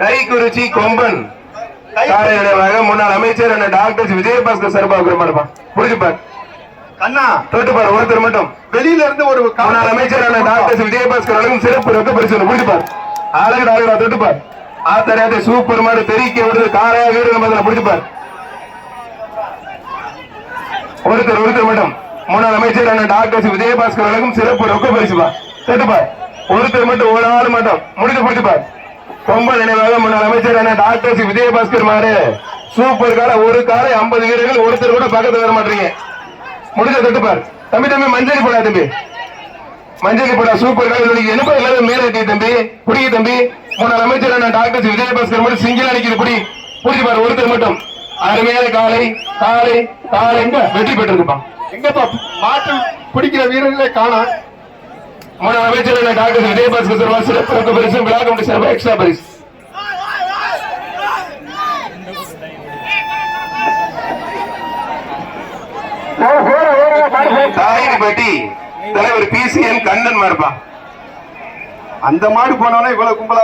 கைக்குறிச்சி கொம்பன். காரையடைவாக முன்னாள் அமைச்சர் அண்ணன் டாக்டர் விஜயபாஸ்கர் சார்பாக குரமாடுப்பா புரிஞ்சுப்பார் கண்ணா. தொட்டுப்பார் ஒருத்தர் மட்டும். வெளியில இருந்து ஒரு முன்னாள் அமைச்சர் அண்ணன் டாக்டர் விஜயபாஸ்கர் வழங்கும் சிறப்பு ரொக்க பரிசு புரிஞ்சுப்பார் அழகு அழகா தொட்டுப்பார் ஆத்தரையாத்தை சூப்பர் மாடு தெரிவிக்க விடுறது காரையா வீடு பதில புரிஞ்சுப்பார் ஒருத்தர் ஒருத்தர் மட்டும். முன்னாள் அமைச்சர் அண்ணன் டாக்டர் விஜயபாஸ்கர் வழங்கும் சிறப்பு ரொக்க பரிசுப்பா தொட்டுப்பார் ஒருத்தர் மட்டும் ஒரு ஆள் மட்டும். முடிஞ்சு புரிஞ்சுப்பார் ரொம்ப நினைவாக முன்னாள் அமைச்சரான டாக்டர் சி. விஜயபாஸ்கர் மாறு சூப்பர் கால ஒரு காலை ஐம்பது வீரர்கள் ஒருத்தர் கூட பக்கத்துல வர மாட்டீங்க. முடிஞ்ச தட்டுப்பார் தம்பி தம்பி மஞ்சள் போடா தம்பி. மஞ்சள் போடா சூப்பர் கால எனக்கும் எல்லாரும் மேலட்டி தம்பி. குடிக்க தம்பி. முன்னாள் அமைச்சரான டாக்டர் சி. விஜயபாஸ்கர் மட்டும் சிங்கிள் அடிக்கிற குடி புரிஞ்சு பாரு ஒருத்தர் மட்டும். அருமையான காலை காலை காலை. வெற்றி பெற்றிருப்பான் எங்கப்பா மாட்டு பிடிக்கிற வீரர்களே காணா మన அமைச்சர் டாக்டர் விஜயபாஸ்கர் சார்பாக சிறப்பு பரிசு விழா கமிட்டி சார்பாக எக்ஸ்ட்ரா பரிசு. தாயிரிப்பட்டி தலைவர் பி சி என் கண்ணன் மார்பா. அந்த மாடு போனவனே இவ்வளவு கும்பலா